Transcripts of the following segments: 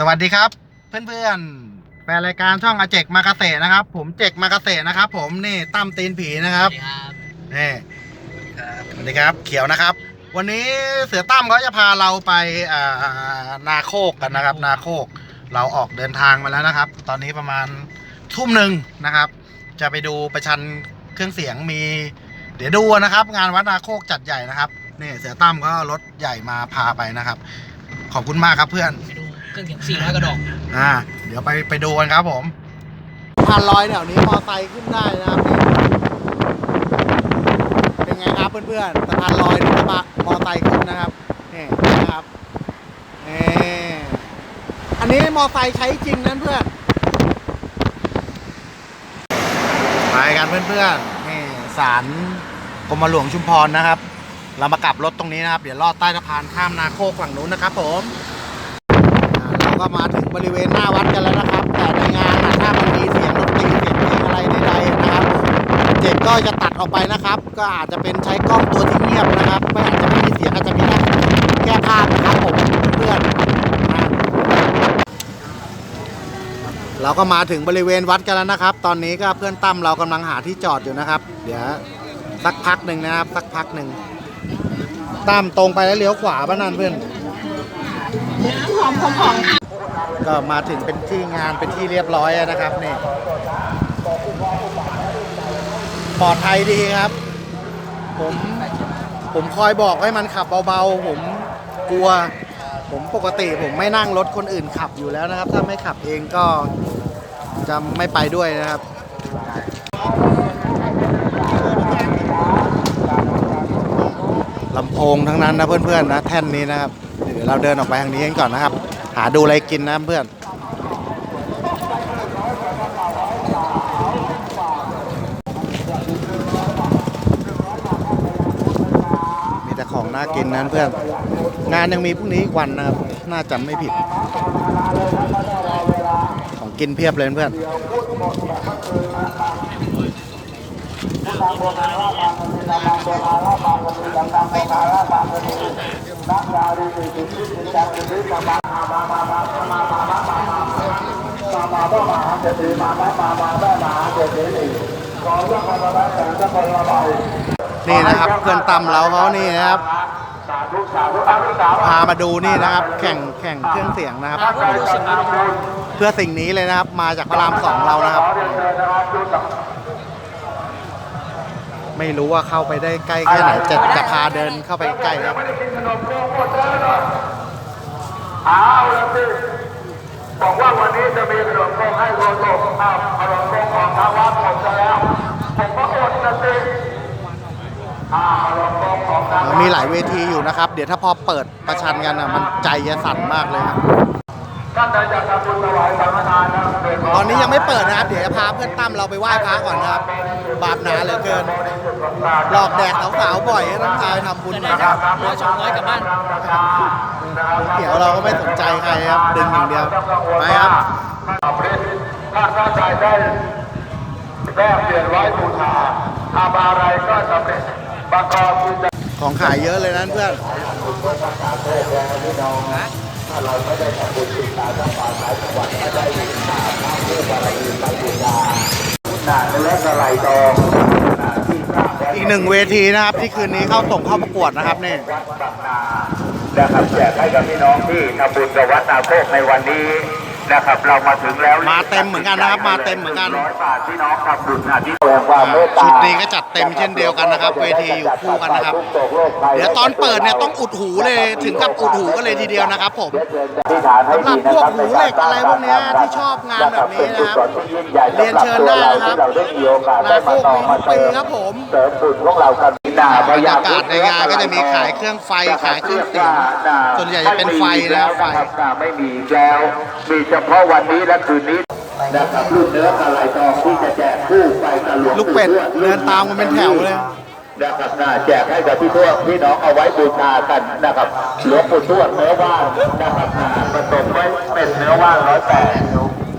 สวัสดีครับ เพื่อนๆแฟนรายการช่องอาเจกมาเกษตรนะครับ ผมเจกมาเกษตรนะครับ ผมนี่ตั้มตีนผีนะครับครับนี่สวัสดีครับเขียวนะครับ วันนี้เสือตั้มเขาจะพาเราไปอ่านาโคกกันนะครับ นาโคกเราออกเดินทางมาแล้วนะครับ ตอนนี้ประมาณทุ่มหนึ่งนะครับ จะไปดูประชันเครื่องเสียงมี เดี๋ยวดูนะครับ งานวัดนาโคกจัดใหญ่นะครับนี่เสือตั้มก็รถใหญ่มาพาไปนะครับ ขอบคุณมากครับเพื่อน ไปดูเครื่องเสียงสี่ร้อยกระดอกอ่า เดี๋ยวไปไปดูกันครับผมพันลอยแถวนี้มอไซค์ขึ้นได้นะครับนี่เป็นไงครับเพื่อนๆสะพานลอยนี่มามอไซค์ขึ้นนะครับนี่นะครับนี่อันนี้มอไซค์ใช้จริงนั่นเพื่อนไปกันเพื่อนๆนี่ศาลกรมหลวงชุมพรนะครับ เรามากลับรถตรงนี้นะครับ เดี๋ยวลอดใต้สะพานข้ามนาโคกฝั่งนู้นนะครับผมอ่าเรา ก็มาถึงบริเวณหน้าวัดกันแล้วนะครับ แต่ในงานนะถ้ามันมีเสียงดนตรีเสียงเพลงอะไรใดๆนะครับเจ็กก็จะตัดออกไปนะครับ ก็อาจจะเป็นใช้กล้องตัวที่เงียบนะครับ ไม่อาจจะไม่มีเสียงอาจจะมีแค่แก้ภาพนะครับผมเพื่อนนะเราก็มาถึงบริเวณวัดกันแล้วนะครับ ตอนนี้ก็เพื่อนตั้มเรากำลังหาที่จอดอยู่นะครับ เดี๋ยวสักพักหนึ่งนะครับ สักพักหนึ่งตั้มตรงไปแล้วเลี้ยวขวาบ้านั่นเพื่อนหอมหอม ก็มาถึงเป็นที่งานเป็นที่เรียบร้อยนะครับนี่ปลอดภัยดีครับ ผมผมคอยบอกให้มันขับเบาๆ ผมกลัว ผมปกติผมไม่นั่งรถคนอื่นขับอยู่แล้วนะครับ ถ้าไม่ขับเองก็จะไม่ไปด้วยนะครับลำโพงทั้งนั้นนะเพื่อนๆนะแท่นนี้นะครับเดี๋ยวเราเดินออกไปทางนี้กันก่อนนะครับ หาดูอะไรกินนะเพื่อนมีแต่ของน่ากินนั้นเพื่อน งานยังมีพรุ่งนี้อีกวันนะครับ น่าจำไม่ผิด ของกินเพียบเลยเพื่อนนี่ นะครับเพื่อนตำเราเขานี่นะครับพามาดูนี่นะครับ แข่งแข่งเครื่องเสียงนะครับ เพื่อสิ่งนี้เลยนะครับ มาจากพระรามสองเรานะครับ ไม่รู้ว่าเข้าไปได้ใกล้แค่ไหนจะจะพาเดินเข้าไปใกล้ครับ เอาละสิบอกว่าวันนี้จะมีขนมครกให้โลโลเอาวขนมครกของทางวัดหมดซะแล้วผมก็อดนะสิอ้าวขนมครกของทางวัดมีหลายเวทีอยู่นะครับ เดี๋ยวถ้าพอเปิดประชันกันอะ มันใจจะสั่นมากเลยครับ ตอนนี้ยังไม่เปิดนะครับ เดี๋ยวจะพาเพื่อนตั้มเราไปไหว้พระก่อนนะครับ บาปหนาเหลือเกิน หลอกแดกสาวๆบ่อยต้องพาไปทำบุญได้นะครับร้อยสองร้อยกลับบ้านเดี๋ยวเราก็ไม่สนใจใครครับดึงอย่างเดียวไปครับถ้าพระใจได้แลกเปลี่ยนไว้บูชาทำอะไรก็สำเร็จประกอบกิจของขายเยอะเลยนะเพื่อน ถ้าเราไม่ได้ทำบุญติดตาทั้งป่าสายจังหวัดไม่ได้ติดตาพระเพื่อบารมีไปบูชาหนาและสไลดองอีกหนึ่งเวทีนะครับ ที่คืนนี้เข้าส่งเข้าประกวดนะครับนี่นะครับแจกให้กับพี่น้องที่ทำบุญกับวัดตาโคกในวันนี้ นะครับเรามาถึงแล้วมาเต็มเหมือนกันนะครับมาเต็มเหมือนกันร้อยบาทพี่น้องทำบุญนะที่แสดงความเมตตาชุดนี้ก็จัดเต็มเช่นเดียวกันนะครับ เวทีอยู่คู่กันนะครับ เดี๋ยวตอนเปิดเนี่ยต้องอุดหูเลยถึงกับอุดหูกันเลยทีเดียวนะครับ ผมสำหรับพวกหูเหล็กอะไรพวกเนี้ยที่ชอบงานแบบนี้นะครับเรียนเชิญได้นะครับนาโคกมีทุกปีครับผมเสริมบุญของเรากันหน้า บรรยากาศในงานก็จะมีขายเครื่องไฟขายเครื่องเสียงส่วนใหญ่จะเป็นไฟนะครับไฟไม่มีอีกแล้วมีเฉพาะวันนี้และคืนนี้นะครับรุ่นเนื้อกระไหลทองที่จะแจกคู่ไปกับหลวงลูกเป็ดเดินตามกันเป็นแถวเลยนะครับน่าแจกให้กับพี่ทวดพี่น้องเอาไว้บูชากันนะครับหลวงปู่ทวดเนื้อว่านนะครับน่าผสมไว้เป็นเนื้อว่านร้อยแปด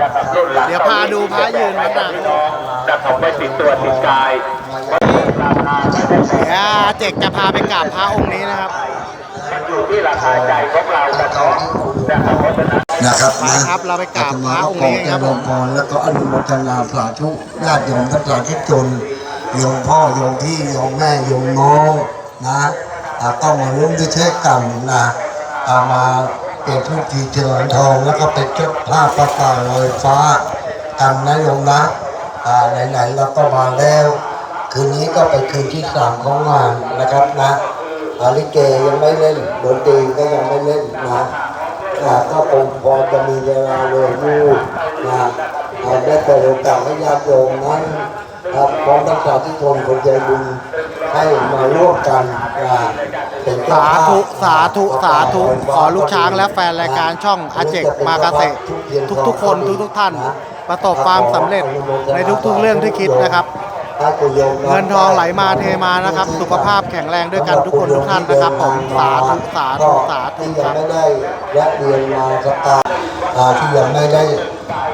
นะครับรุ่นหลังเดี๋ยวพาดูพระยืนให้ข้างหกับน้าพี่น้องนะครับไว้ติดตัวติดกายราคาไม่ได้แพงเดี๋ยวเจกจะพาไปกราบพระองค์นี้นะครับมันอยู่ที่ราคาใจของเรากันเนาะนะครับเพราะฉะนั้นนะครับไปครับเราไปกราบพระองค์นี้ครับขอเจริญพรแล้วก็อนุโมทนาสาธุญาติโยมทั้งหลายที่จนโยมพ่อโยมพี่โยมแม่โยมน้องนะอ่าก็มาร่วมด้วยช่วยกันนะอ่ามา เป็นผู้ทีเจริญทองแล้วก็เป็นเจ้าภาพประกาศลอยฟ้ากันนะโยมนะอ่าไหนๆเราก็มาแล้ว คืนนี้ก็เป็นคืนที่สามของงานนะครับนะอาลิเกยังไม่เล่นดนตรีก็ยังไม่เล่นนะก็คงพอจะมีเวลาเลยยู่นะอ่าได้เปิดโอกาสให้ญาติโยมนั้นครับพร้อมทั้งสาธุชนคนใจบุญให้มาร่วมกันนะ สาภพธุสาธุสาธุขอลูกช้างและแฟนรายการช่องอาเจกมากาเตะทุกๆคนทุกๆท่าน ประสบความสำเร็จในทุกๆเรื่องที่คิดนะครับ เงินทองไหลมาเทมานะครับ สุขภาพแข็งแรงด้วยกันทุกคนทุกท่านนะครับผมสาธุสาธุสาธุที่คยัรังบไม่ได้แวะเวียนมาสกการอ่าที่ยังไม่ได้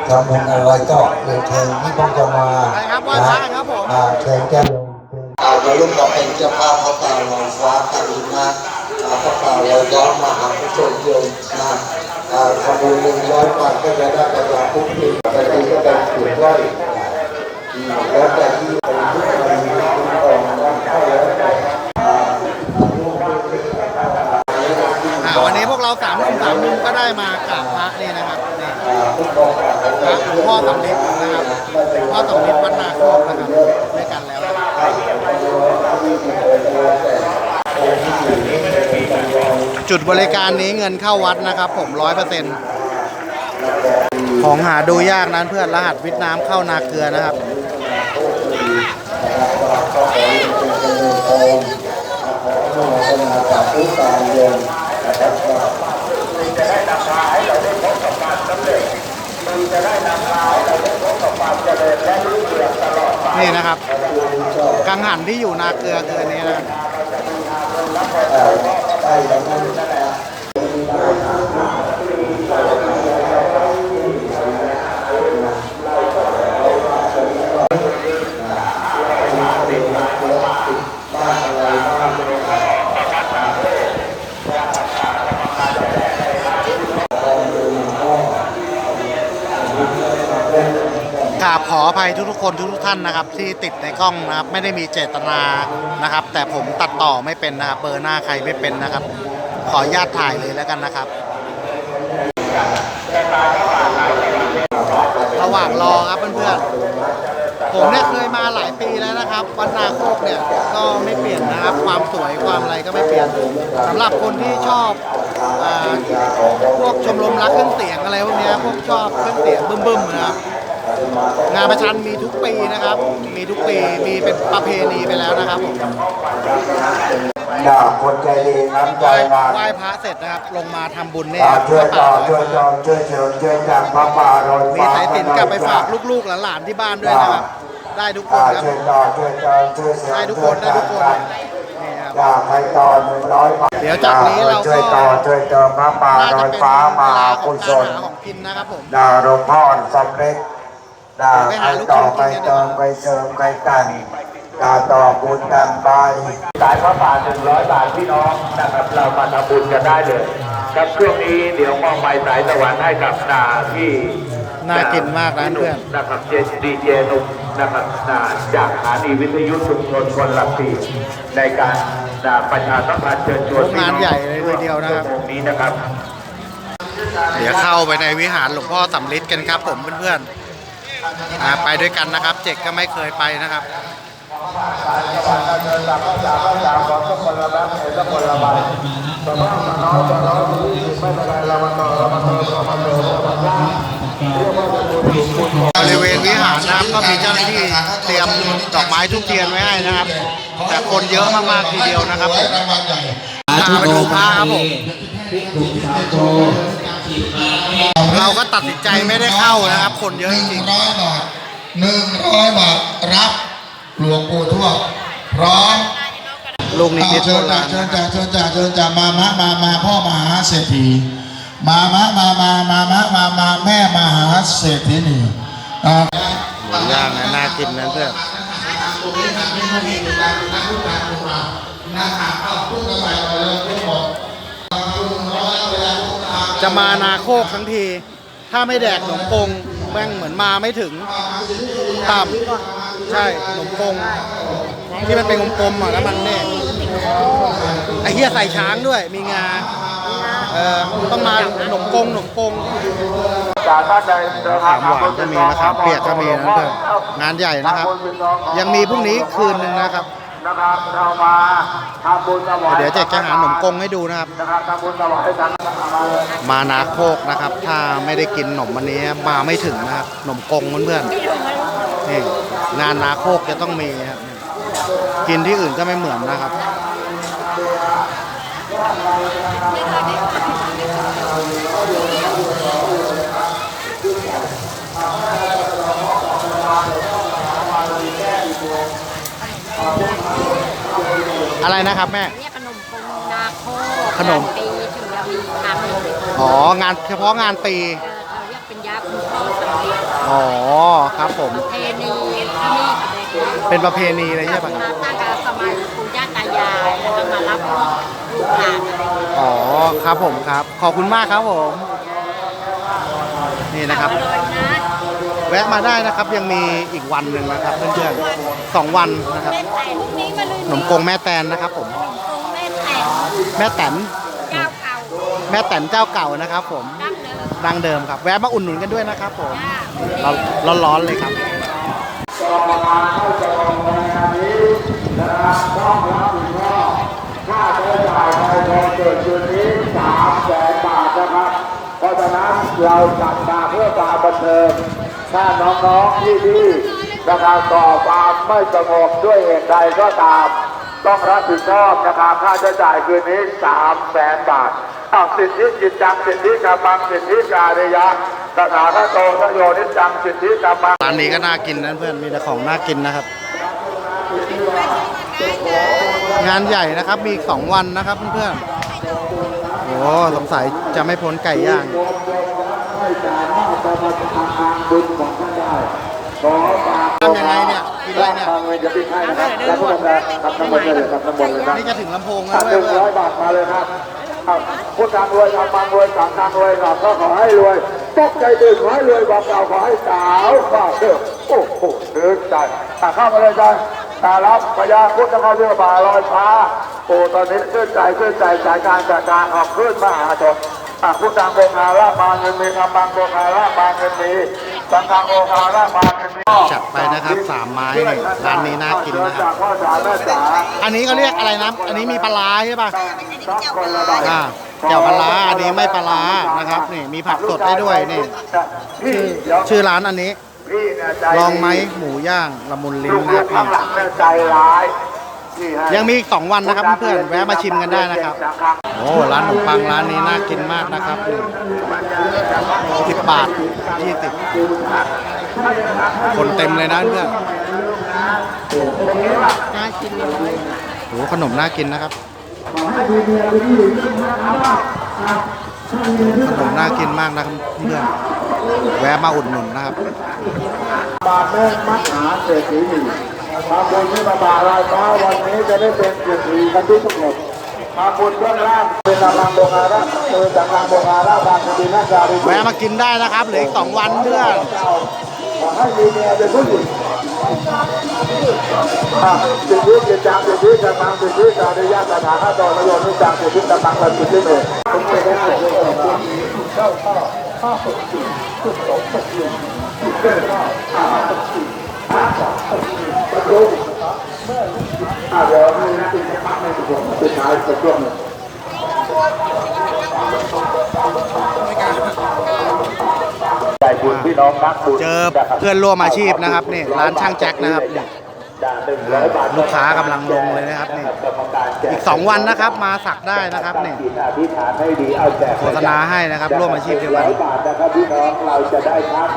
ทำบุญอะไรก็เรียนเชิญที่เพิ่งจะมาไปครับไหว้พระกันครับผมอ่าเชิญแก้ว เอามาร่วมกับเป็นเจ้าภาพพระตาลอยฟ้ากันนะอ่าพระตาลอยย้อนมาหาผู้ชมโยมนะขบวนหนึ่งร้อยบาทก็จะได้กระดาษทุกปีแต่ปีก็เป็นเขียนไว้อืมแล้วแต่ที่เป็นทุกคนมีคุณออกมาเข้าแล้ววันนี้พวกเราสามหนุ่มสามมุมก็ได้มากราบพระนี่นะครับนี่พระหลวงพ่อสำลิดนะครับพ่อสำลิดวัดนาโคกนะครับด้วยกันแล้ว จุดบริการนี้เงินเข้าวัดนะครับ ผมร้อยเปอร์เซ็นต์ของหาดูยากนั้นเพื่อนรหัสวิทย์น้ำเข้านาเกลือนะครับนี่ นะครับ กังหันที่อยู่นาเกลือคืออันนี้นะครับ กราบขออ ภัยทุกๆคนทุกๆท่านนะครับที่ติดในกล้องนะครับไม่ได้มีเจตนานะครับ แต่ผมตัดต่อไม่เป็นนะครับเบอร์หน้าใครไม่เป็นนะครับ ขออนุญาตถ่ายเลยแล้วกันนะครับ ระหว่างรอครับเพื่อนๆผมเนี่ยเคยมาหลายปีแล้วนะครับวัดนาโคกเนี่ยก็ไม่เปลี่ยนนะครับ ความสวยความอะไรก็ไม่เปลี่ยนสำหรับคนที่ชอบอพวกชมรมรักเครื่องเสียงอะไรพวกเนี้ยพวกชอบเครื่องเสียงบึ้มๆนะครับ งานประชันมีทุกปีนะครับ มีทุกปี มีเป็นประเพณีไปแล้วนะครับผมด่าคนใจดีน้ำใจไหว้งานไหว้พระเสร็จนะครับ ลงมาทำบุญเนี่ยอ่าช่วยพระต่อป่าช่วยจอมช่วยเชิญช่วยจากพระป่าลอยมีฟ้าสายสิญจนกลับไปฝากลูกๆหลานๆที่บ้านด้วยนะครับ ได้ทุกคนอ่าครับช่วยต่อช่วยจอมช่วยเสริมได้ทุกคช่วนยได้ทุกคนกันนี่ครับด่าใครต่อหนึ่งร้อยบาทเดี๋ยวจากนี้เราก็ช่วยต่อช่วยเติมพระป่าน่าลจะอยเป็นฟ้ามาเวลาขคุองณกาสรนหาของกินนะครับผมด่าหลวงพ่อสำเร็จ ด่าไปใครหาลูกต่อชิ้นใครกินกันดีกว่าเติมใครเสริมใครแต่งด่าต่อบุญกันไปสายพระป่าหนึ่งร้อยบาทพี่น้องนะครับเรามาทำบุญกันได้เลยครับช่วงนี้เดี๋ยวมอบไม้สายสวรรค์ให้กับนาที่น่ากินมากนะเพื่อนนะครับเจดีเจนุ่มนะครับนาจากสถานีวิทยุชุมชนคนหลักสี่ในการนาประชาสัมพันธ์เชิญชวนพี่งานน้องใหญ่เลยทีเดียวนะครับชั่โมงนี้นะครับ เดี๋ยวเข้าไปในวิหารหลวงพ่อสำลิดกันครับผมเพื่อนๆอ่า ไปด้วยกันนะครับเจกก็ไม่เคยไปนะครับบริเวณวิหารนะครับก็มีเจ้าหน้าที่เตรียมดอกไม้ทุกเทียนไว้ให้นะครับ แต่คนเยอะมากๆทีเดียวนะครับผมพาไปดูพระครับผม เราก็ตัดสินใจไม่ได้เข้านะครับ คนเยอะจริงร้อยบาทหนึ่งร้อยบาทรับหลวงปู่ทวดพร้อมๆลูกนิมิตเชิโบญราจากณเชิญจากเชิญจากเชิญจากมามะมามาพ่อมหาเศรษฐีมามะมามามามะมามาแม่มหาเศรษฐีนี่อ่าหมูย่างนะน่ากินนะเพื่อนนะครับเอาพูดกันไปเอาเลยทุกคน จะมานาโคกทั้งที ถ้าไม่แดกขนมปงแม่งเหมือนมาไม่ถึงต่ำใช่ขนมปงที่มันเป็นกลมๆอะแล้วมันเนี่ยไอ้เหี้ยใส่ช้างด้วยมีงาเออต้องมาขนมปงขนมปงจากท่าใดเดินทางมะขาหวานก็มีมะขามเปียกก็มีนะเพื่อนงานใหญ่นะครับ ยังมีพรุ่งนี้คืนหนึ่งนะครับ นะครับเรามาทำบุญถวายเดี๋ยวจะจะหาขนมกงให้ดูนะครับ นะครับทำบุญถวายสังฆทานมานาโคกนะครับ ถ้าไม่ได้กินขนมวันนี้มาไม่ถึงนะครับขนมกงเพื่อนๆนี่งานนาโคกจะต้องมีนะครับกินที่อื่นก็ไม่เหมือนนะครับ อะไรนะครับแม่เรียกขนมปงนาโคขนมปีถึงจะมีครั้งหนึ่งอ๋อ งานเฉพาะงานปีเออเขาเรียกเป็นยาคุณพ่อสำเร็จอ๋อ ครับผม ประเพณีที่นี่กับเด็กเป็นประเพณีเลยใช่ปะมาตั้งแต่สมัยปู่ย่าตายายแล้วก็มารับพวกลูกหลานอะไรอย่างเงี้ยอ๋อ ครับผมครับ ขอบคุณมากครับผม นี่นะครับอร่อยนะ แวะมาได้นะครับยังมีอีกวันหนึ่งนะครับเพื่อนๆสองวันนะครับแม่แต่พรุ่งนี้มาเลยขนมกงแม่แตนนะครับผมขนมปงแม่แต่แม่แตนเจ้าเก่าแม่แตนเจ้าเก่านะครับ ผมดั้งเดิมดังเดิมครับ แวะมาอุ่นหนุนกันด้วยนะครับผมจ้าเราร้อนๆเลยครับ ค่าใช้จ่ายในวันเกิดคืนนี้สามแสนบาทนะครับ เพราะฉะนั้นเราจัดมาเพื่อการบันเทิง ถ้าน้องๆพี่ๆนะครับก่อความไม่สงบด้วยเหตุใดก็ตาม ต้องรับผิดชอบนะครับค่าใช้จ่ายคืนนี้สามแสนบาทอ้าสิทธิจิตจังสิทธิกรรมังสิทธิการยะสถาคโตทโยนิจจังสิทธิกรรมังร้านนี้ก็น่ากินนะเพื่อนมีแต่ของน่ากินนะครับ งานใหญ่นะครับมีสองวันนะครับเพื่อนๆโอ้สงสัยจะไม่พ้นไก่ย่าง ไม่สามารถจะมาทำทางบุญของท่านได้ขอฝากทำยังไงเนี่ยกินอะไรเนี่ยทางเวรจะปิดให้นะครับแล้วก็จะทำน้ำมนต์เลยครับน้ำมนต์เลยครับนี่จะถึงลำโพงถ้าแล้วเพื่นึ่งร้อยบาทมาเลยครับพูดทางรวยทำบางรวยสั่งทางรวยครับก็ขอให้รวยตกใจตื่นขอให้รวยบอกเก่าขอให้สาวฟ้าเด้อโอ้โหเดินใจเข้ามาเลยจ้ะตารับพญาพุทธคาเรือป่าลอยฟ้าโอ้ตอนนี้ขึ้นใจขึ้นใจสายการจัดการออกขึ้นมหาชน อะพุทธังโกคาราบาเงินมีธรรมังโกคาราบาเงินมีสังฆังโกคาราบาเงินมีๆจัดไปนะครับสามไม้นี่ร้านนี้น่ากินนะครับจากพ่อจ๋าแม่จ๋าอันนี้เขาเรียกอะไรนะ อันนี้มีปลาร้าใช่ป่ะสักคนละบาทอ่าแจ่วปลาร้าอันนี้ไม่ปลาร้านะครับนี่มีผักสดให้ด้วยนี่พี่เดี๋ยวชื่อร้านอันนี้พี่เนี่ยใจลองไหมหมูย่างละมุนลิ้นลูกนะค ๆข้ารับงหลังเนี่ยใจร้ายนี่ให้ยังมีอีกสองวันนะครับเพื่อนๆแวะมาชิมกันได้นะครับ โอ้ร้านขนมปังร้านนี้น่ากินมากนะครับนี่สิบบาทยี่สิบคนเต็มเลยนะเพื่อนน่ากินเลยโอ้ขนมน่ากินนะครับขนมน่ากินมากนะครับเพื่อนแวะมาอุดหนุนนะครับบาทแม่มัดหาเศรษฐีหนึ่ง ทำบุญที่มาบาลายฟ้าวันนี้จะได้เป็นเศรษฐีกันทุกคนทำบุญเบื้องล่างเป็นตำลังโบการะเป็นตำลังโบการะบางคดีนักการีแวะมากินได้นะครับเหลืออีกสองวันเพื่อนขอให้มีเมียเป็นผู้หญิงอะสิทธิจิตจังสิทธิกำลังสิทธิการยะสถานะโตนโยนิจังสิทธิกำลังเป็นสิทธิเอกผมจะได้ให้เจ้าข้าข้าสุดสุดสุดสมสุดยืนสุดเกินข้าข้าสุดสุ เดี๋ยวให้นักศึกษาพักในสุดสุดท้ายสักช่วงหนึ่งใจบุญพี่น้องนักบุญเจอเพื่อนร่วมอาชีพนะครับนี่ร้านช่างแจ็คนะครับนี่ลูกค้ากำลังลงเลยนะครับนี่อีกสองวันนะครับมาสักได้นะครับนี่อธิษฐานให้ดีเอาแจโฆษณาให้นะครับ ร่วมอาชีพเดียวกัน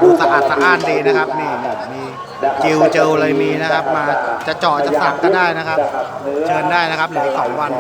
ดูสะอาดสะอ้านดีนะครับนี่นี่มี จิวเจลเลยมีนะครับ มาจะเจาะจะสักก็ได้นะครับ เชิญได้นะครับเหลืออีกสองวัน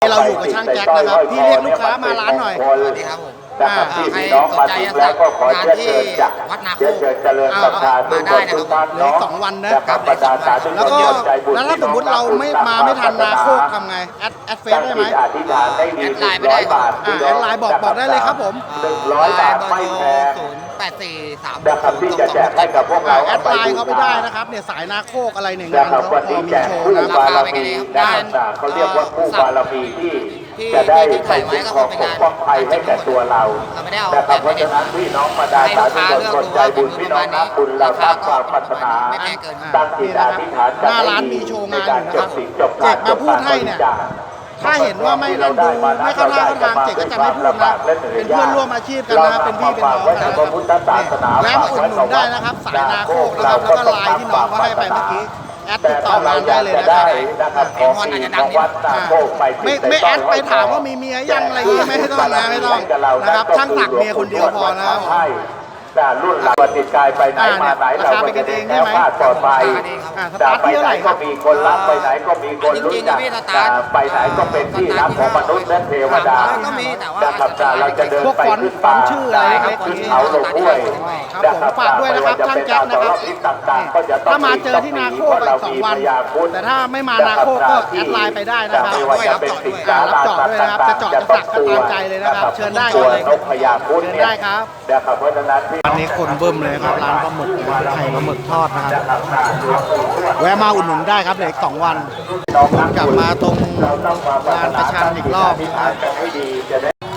นี่เราอยู่กับช่างแจ็คนะครับพี่เรียกลูกค้ามาร้านหน่อยสวัสดีครับผมนะครับที่พี่น้องมาถึงแล้วก็ขอเชิญเชิญจ้ะวัดนาโคเชิญเชิญเจริญศรัทธาทุกคนทุกท่านเหลือเนาะอีกสองวันนะนะครับบรรดาสาธุชแล้วนก็คนใจบุญแล้วถ้าสมมติเราไม่มาไม่ทันนาโคกทำไงแอดแอดเฟซตั้งได้ไหมจิตอธิษฐานได้ดีแอดหไลนึ่น์งไม่ร้ได้อยบาทอ่าแอดไลน์บอกบอกได้เลยครับผมหนึ่งร้อยบาทไม่แพงศูนย์ แปดสี่สามนะครับที่จะแจกให้กับพวกเราแอดไลน์เขาไม่ได้นะครับเนี่ยสายนาโคกอะไรเนี่ยนะงานครับเขาวันพอนี้มีแจกโชว์ผู้นะบารมีนะครับเขาเรียกว่าผู้บารมีที่จะได้ไปคุ้มครองปกป้องภัยให้แก่ตัวเราเราไม่ได้เอานะครับเพราะฉะนั้นพี่น้องบรรดาสาธุชนคนใจบุญพี่น้องนักบุญเราตั้งความปรารถนาไม่แพงเกินตั้งจิตอธิษฐานหน้าร้านมีโชว์งานอยู่นะครับในกจบเจ็กมาพูดให้เนี่ย ถ้าเห็นว่าไม่นั่นดูไม่เข้าท่าเข้าทางเจ๊ก็จะไม่พูดนะเป็นเพื่อนร่วมอาชีพกันนะครับเป็นพี่เป็นน้องกันนะครับแวะมาอุดหนุนได้นะครับ สายนาโคกนะครับแล้วก็ไลน์ที่น้องเขาให้ไปเมื่อกี้แอดติดต่องานได้เลยนะครับนะครับของดีของวัดนาโคกไปไม่ไม่แอดไปถามว่ามีเมียยังอะไรอย่างงี้ไม่ต้องนะไม่ต้องนะครับช่างศักดิ์เมียคนเดียวพอนะครับใช่แต่ รุ่นหลังปฏิกายไปไหนมาไหนเราก็จะได้แก้วคลาดปลอดภัยอ่าสจะตาร์ทไปที่เท่าไหไหนร่คก็รับมีคนรักไปไหนก็มีคนรู้จักไปไหนก็เป็นที่รักของมนุษย์และเทวดาก็มีแต่ว่านะครับเราจะเดินไปขึ้นป่าขึ้นเขาลงห้วยครับผมฝากด้วยนะครับช่างแจ๊คนะครับต่างๆก็จะต้องถ้ามาเจอที่นาโคกก็อีกสองวันแต่ถ้าไม่มานาโคกก็แอดไลน์ไปได้นะครับไม่ว่าจะเป็นสิงอ่าสารับจอดด้วยนะครับจะจอดจะสักก็ตามใจเลยนะครับ เชิญได้ตัควรับนกพญาพุธเชิญเนี่ยได้ครับนะครับเพราะฉะนั้นที่วันนี้คนเบิ่มเลยครับร้านปลาหมึกไข่ปลาหมึกทอดนะครับแวะมาอุดหนุนได้ครับเหลืออีกสองวันกลับมาตรงลานประชันอีกรอบนะครับ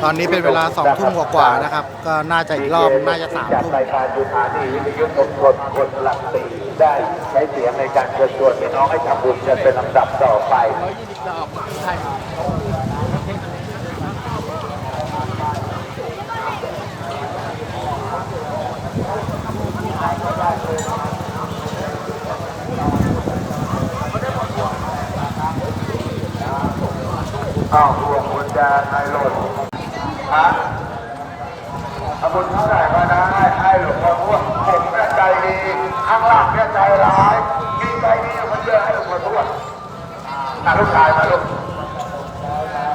ตอนนี้เป็นเวลาสองทุ่มกว่าๆนะครับ ก็น่าจะอีกรอบน่าจะสามทุ่มรายการยูทานีวิทยุมงคลคนหลักสี่ได้ใช้เสียงในการเชิญชวนพี่น้องให้ทำบุญกันเป็นลำดับต่อไป อ้าวรวมบุญญาไทยหล่นฮะเอาบุญเท่าไหร่ก็ได้ให้หลวงพ่อทวดผมเนี่ยใจดีข้างล่างเนี่ยใจร้ายมีใจดีอยู่มันเยอะให้หลวงพ่อทวดอะลูกชายมาลูก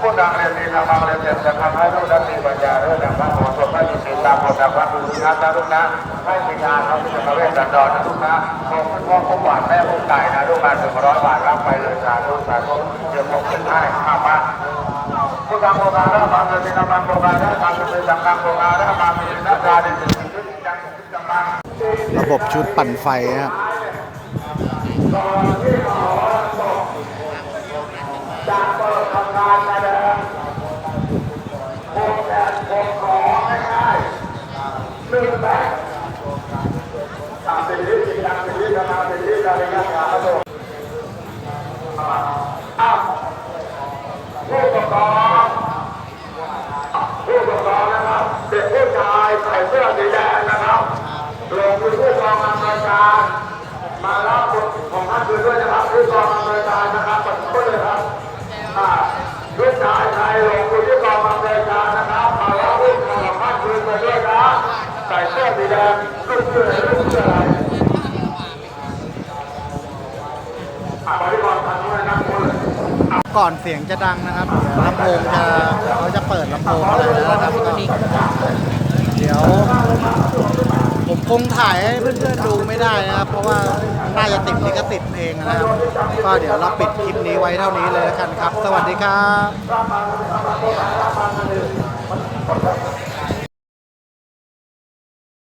พูดดังเรียนดีทำฟังเรียนเรียนจะทำให้ลูกนั้นมีปัญญาเรื่องพระโอสถให้มีศีตามบทตามพระบุญนะนะลูกนะให้มีงานทำที่จะเวทสันดรนะลูกนะขอบคุณพ่อคุณหวานแม่คุณไก่นะลูกมาถึงร้อยบาทรับไปเลยสาธุสาธุเดี๋ยวผมจะให้มามาผู้ทำโครงการและบางเงินที่นำมาโครงการและทำเป็นจังการโครงการะบางเงินและการในสิ่งที่ยังจังระบบชุดปั่นไฟครับจากเปิดทำงาน ขิตทำเป็นลิขิตทำเป็นลิขิตอะไรงี้ยครับผมอ้าวผู้ปกครองผู้ปกครองนะครับ เด็กผู้ชายใส่เสื้อสีแดงนะครับลงมือผู้กองอำนวยการมารับบทของท่านคืนด้วยนะครับผู้กองอำนวยการนะครับปัดต้นเลยครับอ่าลูกชายไทยลงปู่ที่กองอำนวยการนะครับมารับลูกของท่านคืนไปด้วยนะใส่เสื้อสีแดงลูกเสื้อลูกเสื้ออะไรอ่ ก่อนเสียงจะดังนะครับ เดี๋ยวลำโพงจะเขาจะเปิดลำโพงอะไรแล้วนะครับก็เดี๋ยว ผมคงถ่ายให้เพื่อนๆดูไม่ได้นะครับ เพราะว่าน่าจะติดนี่ก็ติดเพลงนะครับ ก็เดี๋ยวเราปิดคลิปนี้ไว้เท่านี้เลยแล้วกันครับ สวัสดีครับ